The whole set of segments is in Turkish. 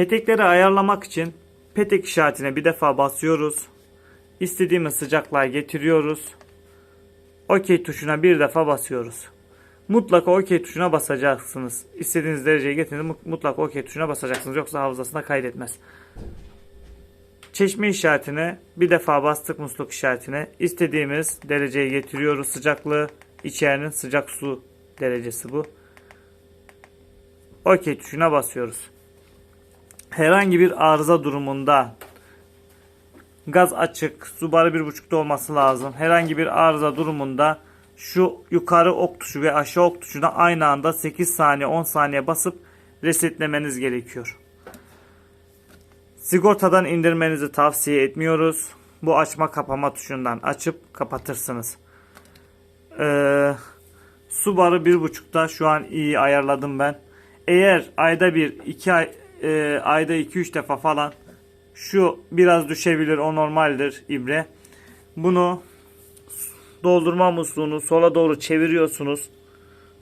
Petekleri ayarlamak için petek işaretine bir defa basıyoruz. İstediğimiz sıcaklığa getiriyoruz. OK tuşuna bir defa basıyoruz. Mutlaka OK tuşuna basacaksınız. İstediğiniz dereceye getirin mutlaka OK tuşuna basacaksınız. Yoksa hafızasına kaydetmez. Çeşme işaretine bir defa bastık musluk işaretine. İstediğimiz dereceye getiriyoruz sıcaklığı. İçerinin sıcak su derecesi bu. OK tuşuna basıyoruz. Herhangi bir arıza durumunda gaz açık, su barı 1.5'da olması lazım. Herhangi bir arıza durumunda şu yukarı ok tuşu ve aşağı ok tuşuna aynı anda 8 saniye 10 saniye basıp resetlemeniz gerekiyor. Sigortadan indirmenizi tavsiye etmiyoruz. Bu açma kapama tuşundan açıp kapatırsınız. Ee, su barı 1.5'ta şu an iyi ayarladım ben. Eğer ayda bir iki ay e, ayda 2-3 defa falan şu biraz düşebilir o normaldir ibre. Bunu doldurma musluğunu sola doğru çeviriyorsunuz.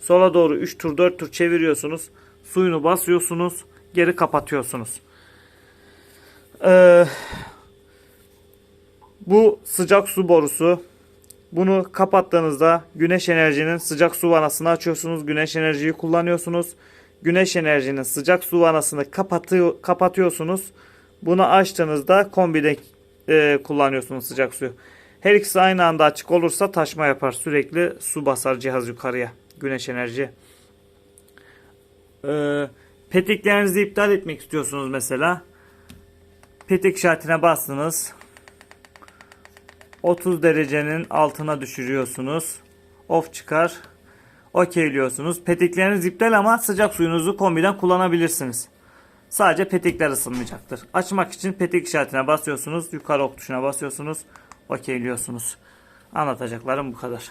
Sola doğru 3 tur 4 tur çeviriyorsunuz. Suyunu basıyorsunuz. Geri kapatıyorsunuz. Ee, bu sıcak su borusu. Bunu kapattığınızda güneş enerjinin sıcak su vanasını açıyorsunuz. Güneş enerjiyi kullanıyorsunuz. Güneş enerjinin sıcak su vanasını kapatıyor, kapatıyorsunuz. Bunu açtığınızda kombide e, kullanıyorsunuz sıcak suyu. Her ikisi aynı anda açık olursa taşma yapar. Sürekli su basar cihaz yukarıya. Güneş enerji. Ee, peteklerinizi iptal etmek istiyorsunuz mesela. Petek işaretine bastınız. 30 derecenin altına düşürüyorsunuz. Off çıkar. Okeyliyorsunuz. Petekleriniz iptal ama sıcak suyunuzu kombiden kullanabilirsiniz. Sadece petekler ısınmayacaktır. Açmak için petek işaretine basıyorsunuz. Yukarı ok tuşuna basıyorsunuz. Okeyliyorsunuz. Anlatacaklarım bu kadar.